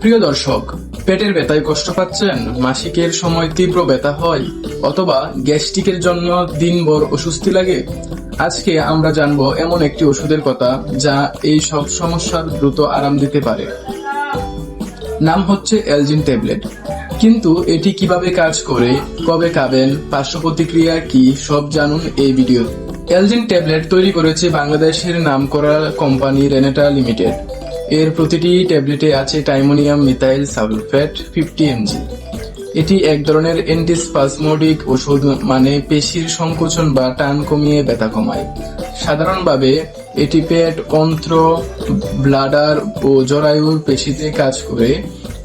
প্রিয় দর্শক, পেটের ব্যথায় কষ্ট পাচ্ছেন? মাসিকের সময় তীব্র ব্যথা হয়। অথবা গ্যাস্ট্রিকের জন্য দিনভর অস্বস্তি লাগে? আজকে আমরা জানব এমন একটি ওষুধের কথা যা এই সব সমস্যার দ্রুত আরাম দিতে পারে। নাম হচ্ছে এলজিন ট্যাবলেট। কিন্তু এটি কীভাবে কাজ করে, কবে খাবেন, পার্শ্ব প্রতিক্রিয়া কি, সব জানুন এই ভিডিও এলজিন ট্যাবলেট তৈরি করেছে বাংলাদেশের নামকরা কোম্পানি রেনেটা লিমিটেড। এর প্রতিটি ট্যাবলেটে আছে tiemonium, methyl sulphate fifty MG এটি এক ধরনের অ্যান্টিস্পাসমোডিক ওষুধ মানে পেশির সংকোচন বা টান কমিয়ে ব্যথা কমায়। সাধারণভাবে এটি পেট, অন্ত্র, ব্লাডার ও জরায়ুর পেশিতে কাজ করে,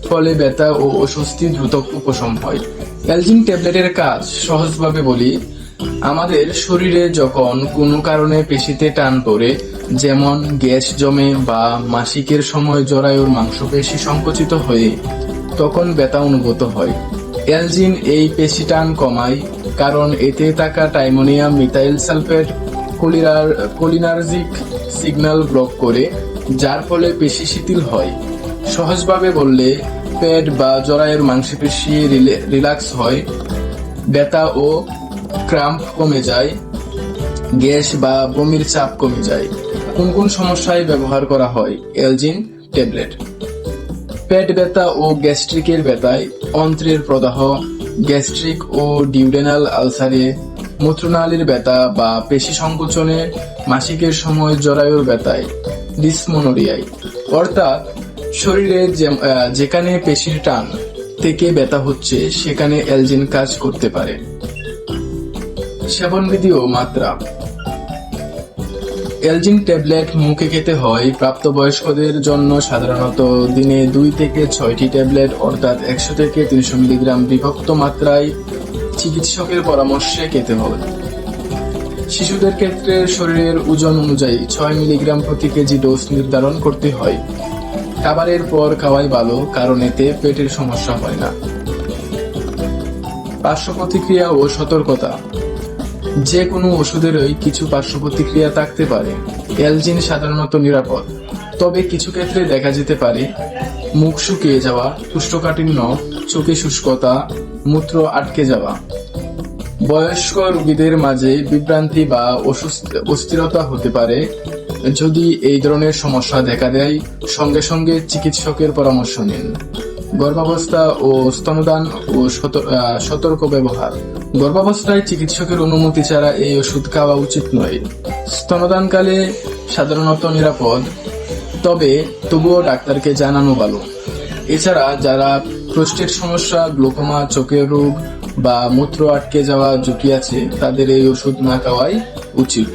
ফলে ব্যথা ও অস্বস্তি দ্রুত উপশম হয়। অ্যালজিন ট্যাবলেটের কাজ সহজভাবে বলি, আমাদের শরীরে যখন কোনো কারণে পেশিতে টান পড়ে যেমন গ্যাস জমে বা মাসিকের সময় জরায়ুর মাংসপেশি সংকুচিত হয়ে তখন ব্যথা অনুভূত হয়। অ্যালজিন এই পেশি টান কমায় কারণ এতে থাকা টাইমোনিয়াম মিথাইল সালফেট কোলিনার কোলিনার্জিক সিগন্যাল ব্লক করে, যার ফলে পেশি শিথিল হয়। সহজভাবে বললে, পেট বা জরায়ুর মাংসপেশি রিলে- রিল্যাক্স হয়, ব্যথা ও ক্রাম্প কমে যায়, গ্যাস বা বমির চাপ কমে যায়। কোন কোন সমস্যায় ব্যবহার করা হয়? এলজিন, ট্যাবলেট। পেট ব্যথা ও গ্যাস্ট্রিকের ব্যথায় অন্ত্রের প্রদাহ, গ্যাস্ট্রিক ও ডিউডেনাল আলসারে, মূত্রনালীর ব্যথা বা পেশি সংকোচনে, মাসিকের সময় জরায়ুর ব্যথায়, ডিসমোনোরিয়ায়। অর্থাৎ শরীরে যেখানে পেশির টান থেকে ব্যথা হচ্ছে, সেখানে এলজিন কাজ করতে পারে। সেবনবিধি ও মাত্রা। এলজিন ট্যাবলেট মুখে খেতে হয়। প্রাপ্তবয়স্কদের জন্য সাধারণত দিনে দুই থেকে ছয়টি ট্যাবলেট, অর্থাৎ একশো থেকে তিনশো মিলিগ্রাম বিভক্ত মাত্রায় চিকিৎসকের পরামর্শে খেতে হবে। শিশুদের ক্ষেত্রে শরীরের ওজন অনুযায়ী ছয় মিলিগ্রাম প্রতি কেজি ডোজ নির্ধারণ করতে হয়। খাবারের পর খাওয়াই ভালো, কারণ এতে পেটের সমস্যা হয় না। পার্শ্ব প্রতিক্রিয়া ও সতর্কতা। যে কোনো ওষুধেরই কিছু পার্শ্ব প্রতিক্রিয়া থাকতে পারে। অ্যালজিন সাধারণত নিরাপদ। তবে কিছু ক্ষেত্রে দেখা যেতে পারে, মুখ শুকিয়ে যাওয়া কুষ্ঠকাঠিন্য চোখে শুষ্কতা, মূত্র আটকে যাওয়া। বয়স্ক রোগীদের মাঝে বিভ্রান্তি বা অস্থিরতা হতে পারে। যদি এই ধরনের সমস্যা দেখা দেয়, সঙ্গে সঙ্গে চিকিৎসকের পরামর্শ নিন। গর্ভাবস্থা ও স্তনদান ও সতর্ক ব্যবহার। গর্ভাবস্থায় চিকিৎসকের অনুমতি ছাড়া এই ওষুধ খাওয়া উচিত নয়। স্তনদানকালে সাধারণত নিরাপদ। তবে তবুও ডাক্তারকে জানানো ভালো। এছাড়া যারা প্রস্টেট সমস্যা, গ্লোকোমা, চোখের রোগ বা মূত্র আটকে যাওয়া ঝুঁকি আছে, তাদের এই ওষুধ না খাওয়াই উচিত।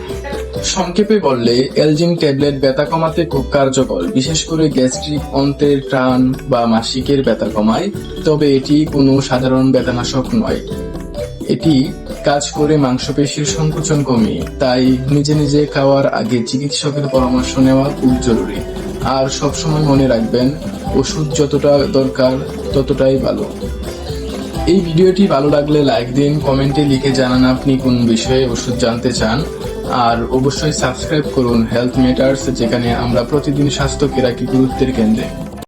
সংক্ষেপে বললে, এলজিন ট্যাবলেট ব্যথা কমাতে খুব কার্যকর। বিশেষ করে গ্যাস্ট্রিক অন্ত্রের টান বা মাসিকের ব্যথা কমায়, তবে এটি কোনো সাধারণ ব্যথানাশক নয়। এটি কাজ করে মাংসপেশির সংকোচন কমিয়ে তাই নিজে নিজে খাওয়ার আগে চিকিৎসকের পরামর্শ নেওয়া খুব জরুরি। আর সবসময় মনে রাখবেন, ওষুধ যতটা দরকার ততটাই ভালো। এই ভিডিওটি ভালো লাগলে লাইক দিন, কমেন্টে লিখে জানান আপনি কোন বিষয়ে ওষুধ জানতে চান। আর অবশ্যই সাবস্ক্রাইব করুন হেলথ মেটার্স যেখানে আমরা প্রতিদিন স্বাস্থ্য কেরাকি গুরুত্বের কেন্দ্রে।